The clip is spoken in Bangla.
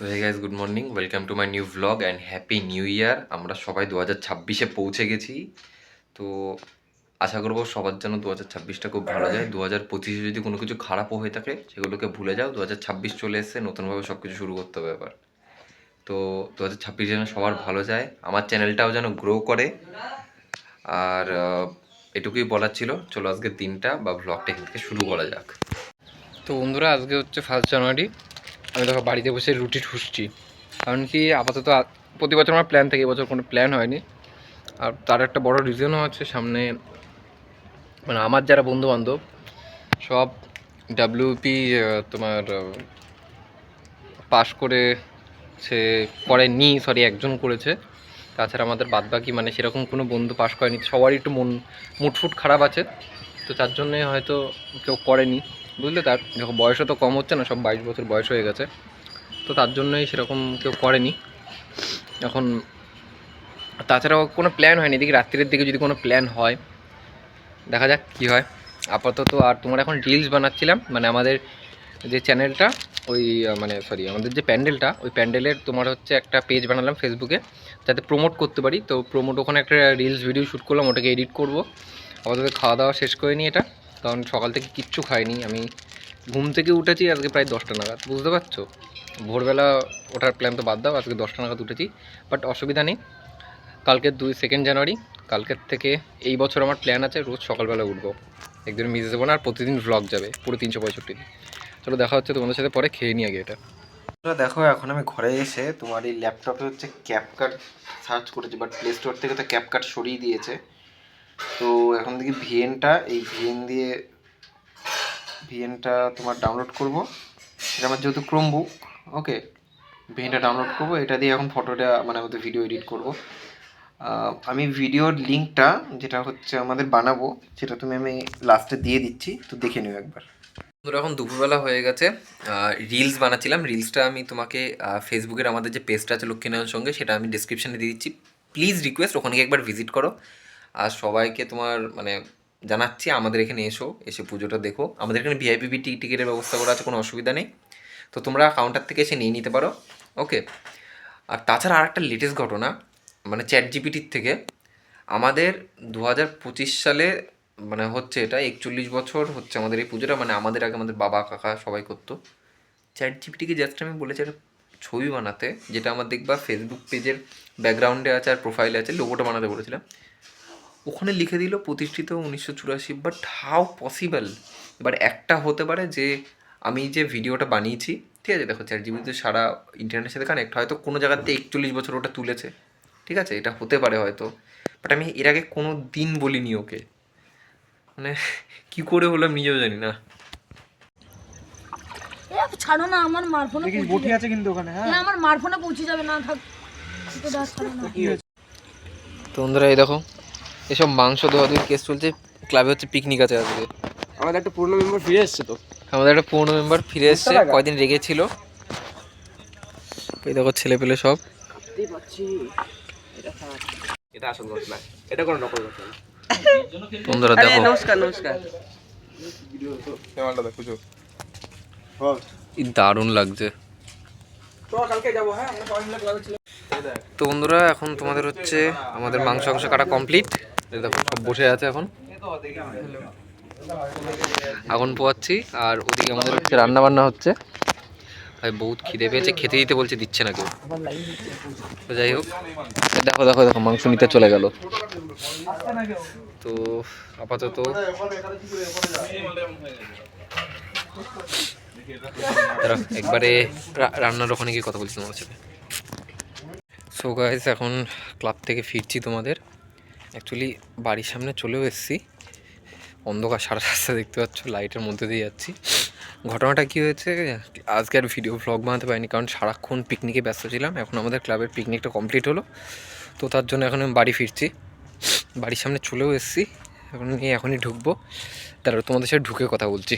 So hey guys good morning welcome to my new vlog and happy new year আমরা সবাই দু হাজার ছাব্বিশে পৌঁছে গেছি। তো আশা করব সবার জন্য দু হাজার ছাব্বিশটা খুব ভালো যায়। দু হাজার পঁচিশে যদি কোনো কিছু খারাপও হয়ে থাকে, সেগুলোকে ভুলে যাও। দু হাজার ছাব্বিশ চলে এসছে, নতুনভাবে সব কিছু শুরু করতে হবে এবার। তো দু হাজার ছাব্বিশ যেন সবার ভালো যায়। আমার চ্যানেলটাও যেন গ্রো করে। আর এটুকুই বলার ছিল। চলো আজকের দিনটা বা ভ্লগটা এখান থেকে শুরু করা যাক। তো বন্ধুরা, আজকে হচ্ছে ফার্স্ট জানুয়ারি আমি দেখো বাড়িতে বসে রুটি ঠুসছি। কারণ কি আপাতত প্রতি বছর আমার প্ল্যান থাকে এবছর কোনো প্ল্যান হয়নি। আর তার একটা বড় রিজনও আছে, সামনে মানে আমার যারা বন্ধু বান্ধব সব ডাব্লিউপি তোমার পাশ করে সে করেনি সরি একজন করেছে। তাছাড়া আমাদের বাদবাকি মানে সেরকম কোনো বন্ধু পাশ করেনি, সবারই একটু মন মুটফুট খারাপ আছে। তো তার জন্যে হয়তো কেউ করেনি। বুঝলে তার দেখো বয়সও তো কম হচ্ছে না, সব বাইশ বছর বয়স হয়ে গেছে। তো তার জন্যই সেরকম কেউ করেনি। এখন তাছাড়াও কোনো প্ল্যান হয়নি, এদিকে রাত্রির দিকে যদি কোনো প্ল্যান হয়, দেখা যাক কী হয়। আপাতত আর তোমার এখন রিলস বানাচ্ছিলাম মানে আমাদের যে চ্যানেলটা ওই মানে সরি আমাদের যে প্যান্ডেলটা ওই প্যান্ডেলের তোমার হচ্ছে একটা পেজ বানালাম ফেসবুকে যাতে প্রমোট করতে পারি। তো প্রমোট ওখানে একটা রিলস ভিডিও শ্যুট করলাম, ওটাকে এডিট করব। আপাতত খাওয়া দাওয়া শেষ করে নিই এটা। কারণ সকাল থেকে কিচ্ছু খাইনি। আমি ঘুম থেকে উঠেছি আজকে প্রায় দশটা নাগাদ, বুঝতে পারছ? ভোরবেলা ওঠার প্ল্যান তো বাদ দাও, আজকে দশটা নাগাদ উঠেছি। বাট অসুবিধা নেই। কালকে দুই সেকেন্ড জানুয়ারি কালকের থেকে এই বছর আমার প্ল্যান আছে রোজ সকালবেলা উঠবো। একদিন মিস দেবো না, আর প্রতিদিন ভ্লগ যাবে, পুরো তিনশো পঁয়ষট্টি চলো দেখা হচ্ছে তোমাদের সাথে পরে, খেয়ে নিয়ে আগে এটা। দেখো, এখন আমি ঘরে এসে তোমার এই ল্যাপটপে হচ্ছে ক্যাপকাট সার্চ করেছি বাট প্লে স্টোর থেকে তো ক্যাপকাট সরিয়ে দিয়েছে। তো এখন দেখি ভিএনটা এই ভিএন দিয়ে ভিএনটা তোমার ডাউনলোড করব। এটা আমার যেহেতু ক্রোমবুক ওকে ভিএনটা ডাউনলোড করব। এটা দিয়ে এখন ফটোটা মানে আমাদের ভিডিও এডিট করব। আমি ভিডিওর লিঙ্কটা যেটা হচ্ছে আমাদের বানাবো, সেটা তুমি আমি লাস্টে দিয়ে দিচ্ছি, তো দেখে নিও একবার। বন্ধুরা, এখন দুপুরবেলা হয়ে গেছে। রিলস বানাচ্ছিলাম। রিলসটা আমি তোমাকে ফেসবুকের আমাদের যে পেজটা আছে লক্ষ্মীনারায়ণ সঙ্গে, সেটা আমি ডিসক্রিপশানে দিয়ে দিচ্ছি। প্লিজ রিকোয়েস্ট ওখানে একবার ভিজিট করো। আর সবাইকে তোমার মানে জানাচ্ছি আমাদের এখানে এসো, এসে পুজোটা দেখো। আমাদের এখানে ভিআইপি টিকিটের ব্যবস্থা করা আছে, কোনো অসুবিধা নেই। তো তোমরা কাউন্টার থেকে এসে নিয়ে নিতে পারো, ওকে? আর তাছাড়া আর একটা লেটেস্ট ঘটনা মানে চ্যাট জিপিটির থেকে, আমাদের দু হাজার পঁচিশ সালে মানে হচ্ছে এটা, একচল্লিশ বছর হচ্ছে আমাদের এই পুজোটা মানে আমাদের আগে আমাদের বাবা, কাকা সবাই করতো। চ্যাট জিপিটিকে জাস্ট আমি বলেছি, একটা ছবি বানাতে, যেটা আমার দেখবা ফেসবুক পেজের ব্যাকগ্রাউন্ডে আছে আর প্রোফাইলে আছে লোগোটা বানাতে বলেছিলাম। ওখানে লিখে দিল প্রতিষ্ঠিত উনিশশো চুরাশি বাট হাউ পসিবল এবার একটা হতে পারে যে আমি যে ভিডিওটা বানিয়েছি ঠিক আছে? দেখো চ্যাট জিপিটি তো সারা ইন্টারনেটের সাথে কানেক্ট হয়তো কোনো জায়গাতে একচল্লিশ বছর ওটা তুলেছে ঠিক আছে? এটা হতে পারে হয়তো বাট আমি এর আগে কোনো দিন বলিনি ওকে। মানে কি করে হলো আমি নিজেও জানি না। এ, ছাড়ো না আমার মারফোনে দেখিস বটি আছে কিন্তু ওখানে হ্যাঁ। আমার মারফোনে পৌঁছে যাবে না থাক। তো বন্ধুরা এই দেখো এসব মাংস ধোয়া ধুয়ে কেস চলছে ক্লাবে হচ্ছে পিকনিক আছে আজকে। আমাদের একটা পুরনো মেম্বার ফিরে এসছে তো। আমাদের একটা পুরনো মেম্বার ফিরে এসছে? কয়দিন রেগেছিল। এই দেখো ছেলে পেলে সব। দেখতেই এটা আসল মশলা এটা কোনো নকল মশলা বন্ধুরা দেখো। নমস্কার নমস্কার। দারুণ লাগছে। তো কালকে যাব হ্যাঁ তো বন্ধুরা এখন তোমাদের হচ্ছে আমাদের মাংস অংশ কাটা কমপ্লিট দেখো, সব বসে আছে এখন। আগুন পোয়াচ্ছি, আর ওদিকে আমাদের হচ্ছে রান্না বান্না হচ্ছে। ভাই, বহুত খিদে পেয়েছে, খেতে দিতে বলছে, দিচ্ছে না কেউ। তো যাই হোক দেখো দেখো দেখো, মাংস নিতে চলে গেল। তো আপাতত একবারে রান্নার ওখানে গিয়ে কথা বলছি তোমার সাথে। সো গাইস এখন ক্লাব থেকে ফিরছি তোমাদের। অ্যাকচুয়ালি বাড়ির সামনে চলেও এসেছি। অন্ধকার সারা রাস্তা দেখতে পাচ্ছ লাইটের মধ্যে দিয়ে যাচ্ছি। ঘটনাটা কী হয়েছে? আজকে আর ভিডিও ব্লগ বানাতে পারিনি, কারণ সারাক্ষণ পিকনিকে ব্যস্ত ছিলাম। এখন আমাদের ক্লাবের পিকনিকটা কমপ্লিট হলো। তো তার জন্য এখন আমি বাড়ি ফিরছি। বাড়ির সামনে চলেও এসেছি। এখন নিয়ে এখনই ঢুকবো। তারপর তোমাদের সাথে ঢুকে কথা বলছি।